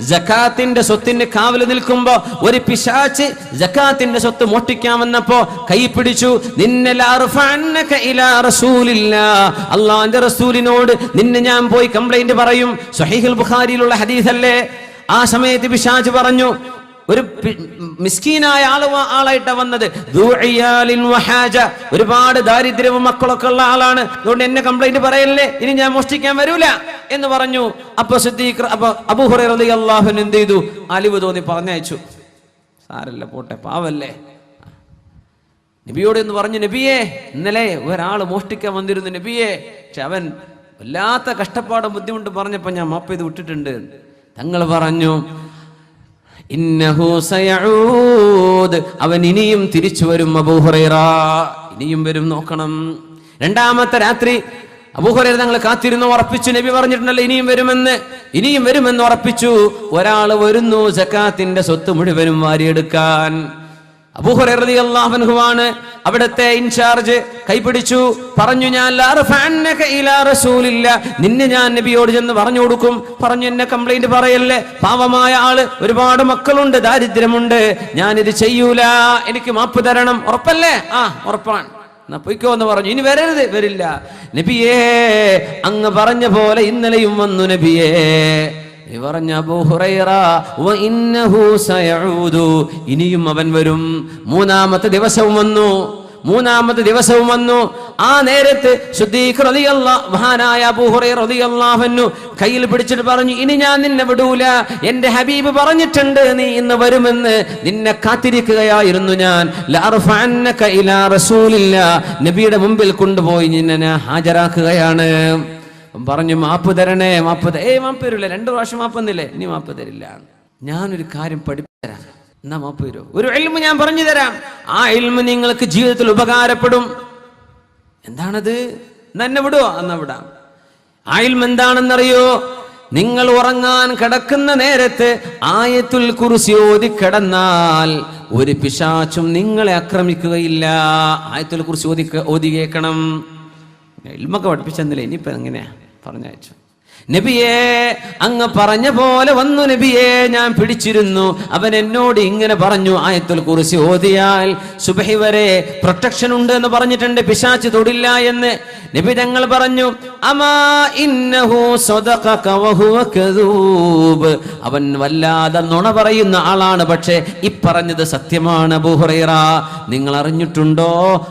ജക്കാത്തിന്റെ സ്വത്തിന് കാവൽ നിൽക്കുമ്പോ ഒരു പിശാച്ച് ജക്കാത്തിന്റെ സ്വത്ത് മോഷ്ടിക്കാൻ വന്നപ്പോ കൈ പിടിച്ചു അള്ളാന്റെ റസൂലിനോട് നിന്നെ ഞാൻ പോയി കംപ്ലൈന്റ് പറയും. സഹീഹുൽ ബുഖാരിയിലുള്ള ഹദീസല്ലേ? ആ സമയത്ത് പിശാച്ച് പറഞ്ഞു ഒരു മിസ്കീനായ ആൾ ആളായിട്ടാ വന്നത്. ഒരുപാട് ദാരിദ്ര്യവും മക്കളൊക്കെ ഉള്ള ആളാണ്. അതുകൊണ്ട് എന്നെ കംപ്ലൈന്റ് പറയല്ലേ? ഇനി ഞാൻ മോഷ്ടിക്കാൻ വരൂല. എന്ന് പറഞ്ഞു. അപ്പൊ സിദ്ദീഖ് അപ്പൊ അബൂഹുറ അള്ളാഹുൻ എന്ത് ചെയ്തു? അലിവ് തോന്നി പറഞ്ഞയച്ചു. സാരല്ല പോട്ടെ പാവല്ലേ. നബിയോട് എന്ന് പറഞ്ഞു നബിയെ ഇന്നലെ ഒരാൾ മോഷ്ടിക്കാൻ വന്നിരുന്നു നബിയെ. പക്ഷെ അവൻ വല്ലാത്ത കഷ്ടപ്പാടും ബുദ്ധിമുട്ട് പറഞ്ഞപ്പോ ഞാൻ മാപ്പ് ചെയ്ത് വിട്ടിട്ടുണ്ട്. തങ്ങൾ പറഞ്ഞു അവൻ ഇനിയും തിരിച്ചു വരും അബൂഹുറൈറ ഇനിയും വരും നോക്കണം. രണ്ടാമത്തെ രാത്രി അബൂഹുറൈറ തങ്ങൾ കാത്തിരുന്നു ഉറപ്പിച്ചു നബി പറഞ്ഞിട്ടുണ്ടല്ലോ ഇനിയും വരുമെന്ന്. ഇനിയും വരുമെന്ന് ഉറപ്പിച്ചു. ഒരാൾ വരുന്നു ജക്കാത്തിന്റെ സ്വത്ത് മുഴുവനും വാരിയെടുക്കാൻ. അബൂഹുറാണ് അവിടുത്തെ ഇൻചാർജ് കൈപിടിച്ചു. പറഞ്ഞു ഞാൻ നിന്നെ ഞാൻ നബിയോട് ചെന്ന് പറഞ്ഞു കൊടുക്കും. പറഞ്ഞു എന്നെ കംപ്ലൈന്റ് പറയല്ലേ? പാവമായ ആൾ ഒരുപാട് മക്കളുണ്ട് ദാരിദ്ര്യമുണ്ട്. ഞാൻ ഇത് ചെയ്യൂല. എനിക്ക് മാപ്പ് തരണം. ഉറപ്പല്ലേ? ആ ഉറപ്പാണ്. എന്നാ പൊയ്ക്കോ എന്ന് പറഞ്ഞു. ഇനി വരരുത് വരില്ല. നബിയേ അങ്ങ് പറഞ്ഞ പോലെ ഇന്നലെയും വന്നു നബിയേ. പറഞ്ഞ ഇനിയും അവൻ വരും. മൂന്നാമത്തെ ദിവസവും വന്നു. മൂന്നാമത്തെ ദിവസവും വന്നു. ആ നേരത്ത് മഹാനായ കയ്യിൽ പിടിച്ചിട്ട് പറഞ്ഞു ഇനി ഞാൻ നിന്നെ വിടൂല. എന്റെ ഹബീബ് പറഞ്ഞിട്ടുണ്ട് നീ ഇന്ന് വരുമെന്ന്. നിന്നെ കാത്തിരിക്കുകയായിരുന്നു ഞാൻ. നബിയുടെ മുമ്പിൽ കൊണ്ടുപോയി നിന്നെ ഹാജരാക്കുകയാണ്. പറഞ്ഞു മാപ്പ് തരണേ മാപ്പ് ഏ മാപ്പ് തരില്ല രണ്ടു പ്രാവശ്യം മാപ്പ് തന്നില്ലേ? ഇനി മാപ്പ് തരില്ല. ഞാനൊരു കാര്യം പഠിപ്പിച്ചുതരാം എന്നാ ഒരു എൽമ് ഞാൻ പറഞ്ഞു തരാം. ആ എൽമ് നിങ്ങൾക്ക് ജീവിതത്തിൽ ഉപകാരപ്പെടും. എന്താണത്? നന്നെ വിടുവോ? അന്ന വിടാം. ആ എൽമ് എന്താണെന്നറിയോ? നിങ്ങൾ ഉറങ്ങാൻ കിടക്കുന്ന നേരത്ത് ആയത്തുൽ കുറിസി ഓതി കിടന്നാൽ ഒരു പിശാച്ചും നിങ്ങളെ ആക്രമിക്കുകയില്ല. ആയത്തുൽ കുറിസി ഓതി ഓതി കേൾക്കണം. എൽമൊക്കെ പഠിപ്പിച്ചെന്നില്ല? ഇനിയിപ്പോ എങ്ങനെയാ? പറഞ്ഞയച്ചു. നബിയെ അങ്ങ് പറഞ്ഞ പോലെ വന്നു നബിയെ ഞാൻ പിടിച്ചിരുന്നു. അവൻ എന്നോട് ഇങ്ങനെ പറഞ്ഞു ആയത്തുൽ കുറിച്ച് ഓതിയാൽ സുബഹി വരെ പ്രൊട്ടക്ഷൻ ഉണ്ട് എന്ന് പറഞ്ഞിട്ടുണ്ട് പിശാച്ച് തൊടില്ല എന്ന്. നബി തങ്ങൾ പറഞ്ഞു അവൻ വല്ലാതെ നുണ പറയുന്ന ആളാണ് പക്ഷേ ഇപ്പറഞ്ഞത് പറഞ്ഞത് സത്യമാണ് അബൂഹുറൈറ നിങ്ങൾ അറിഞ്ഞിട്ടുണ്ടോ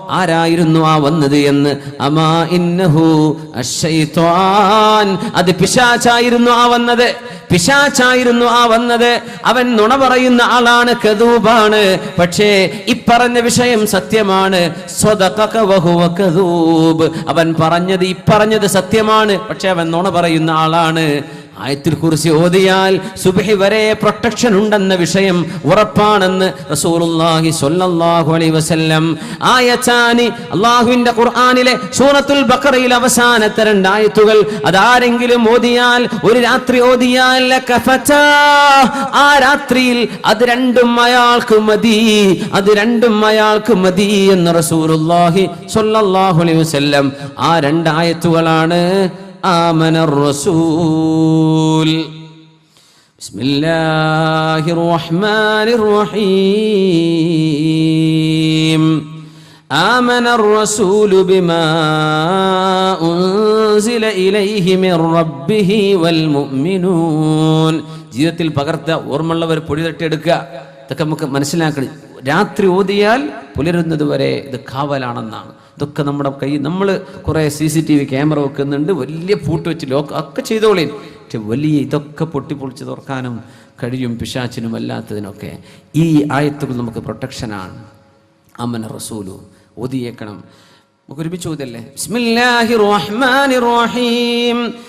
ആരായിരുന്നു ആ വന്നത് എന്ന്? അമാ ഇന്നഹു അത് പിശാചായിരുന്നു ആ വന്നത്. പിശാച്ചായിരുന്നു ആ വന്നത്. അവൻ നുണ പറയുന്ന ആളാണ് കദൂബാണ്. പക്ഷേ ഇപ്പറഞ്ഞ വിഷയം സത്യമാണ്. അവൻ പറഞ്ഞത് ഇപ്പറഞ്ഞത് സത്യമാണ്. പക്ഷെ അവൻ നുണ പറയുന്ന ആളാണ്. ആയത്തിൽ കുറിച്ച് ഓതിയാൽ സുബഹി വരെ പ്രൊട്ടക്ഷൻ ഉണ്ടെന്ന വിഷയം ഉറപ്പാണെന്ന് റസൂലുള്ളാഹി സ്വല്ലല്ലാഹു അലൈഹി വസല്ലം ആയച്ചാനി അള്ളാഹുവിന്റെ ഖുർആനിലെ സൂറത്തുൽ ബഖറയിൽ അവസാനത്തെ രണ്ടായത്തുകൾ അതാരെങ്കിലും ഓതിയാൽ ഒരു രാത്രി ഓതിയാൽ. ആ രാത്രിയിൽ അത് രണ്ടും അയാൾക്ക് മതി അത് രണ്ടും അയാൾക്ക് മതി എന്ന് റസൂലുള്ളാഹി സ്വല്ലല്ലാഹു അലൈഹി വസല്ലം ആ രണ്ടായത്തുകളാണ് آمن الرسول بسم الله الرحمن الرحيم آمن الرسول بما أنزل إليه من ربه والمؤمنون ജീവിതത്തിൽ പകർത്ത ഓർമ്മയുള്ളവർ പൊടി തട്ടിയെടുക്കുക ഇതൊക്കെ നമുക്ക് മനസ്സിലാക്കണം രാത്രി ഓതിയാൽ പുലരുന്നത് വരെ ഇത് കാവലാണെന്നാണ്. ഇതൊക്കെ നമ്മുടെ കൈ നമ്മൾ കുറേ C C T V camera വെക്കുന്നുണ്ട്. വലിയ പൂട്ട് വെച്ച് ലോക്ക് ഒക്കെ ചെയ്തോളീൻ പക്ഷെ വലിയ ഇതൊക്കെ പൊട്ടിപ്പൊളിച്ച് തുറക്കാനും കഴിയും പിശാച്ചിനും അല്ലാത്തതിനൊക്കെ. ഈ ആയത്തുകൾ നമുക്ക് പ്രൊട്ടക്ഷനാണ് അമ്മന റസൂലു. ഓതിയേക്കണം. നമുക്ക് ഒരുമിച്ച് ഓതല്ലേ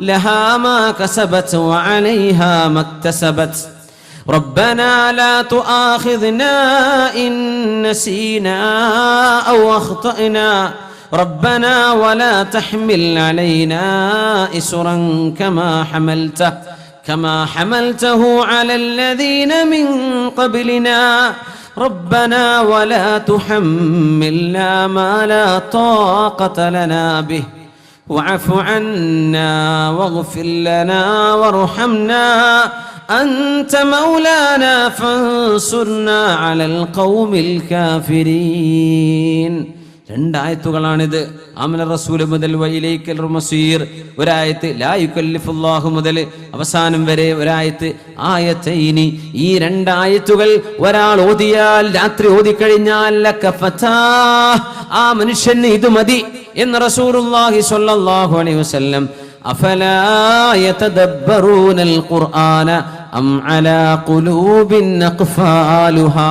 لها ما كسبت وعليها ما اكتسبت. ربنا لا تؤاخذنا إن نسينا أو أخطأنا. ربنا ولا تحمل علينا إسرا كما حملته كما حملته على الذين من قبلنا. ربنا ولا تحملنا ما لا طاقة لنا به. واعف عنا واغفر لنا وارحمنا أنت مولانا فانصرنا على القوم الكافرين രണ്ടായത്തുകളാണിത് ആമന റസൂല് മുതൽ വയിലേക്കൽ മസീർ ഒരായത്ത് ലായുക്കല്ലിഫുല്ലാഹു മുതൽ അവസാനം വരെ ഒരായത്ത് ആയത്തൈനി ഈ രണ്ടായത്തുകൾ ഒരാൾ ഓതിയാൽ രാത്രി ഓതിക്കഴിഞ്ഞാൽ ലക ഫതാഹ്. ആ മനുഷ്യന് ഇത് മതി എന്ന് റസൂറുല്ലാഹി സ്വല്ലല്ലാഹു അലൈഹി വസല്ലം അഫലാ യതദബ്ബറൂനൽ ഖുർആന അം അലാ ഖുലൂബിൻ അഖ്ഫാലുഹാ.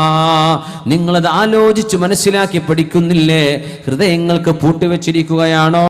നിങ്ങളത് ആലോചിച്ച് മനസ്സിലാക്കി പഠിക്കുന്നില്ലേ? ഹൃദയങ്ങൾക്ക് പൂട്ടിവെച്ചിരിക്കുകയാണോ?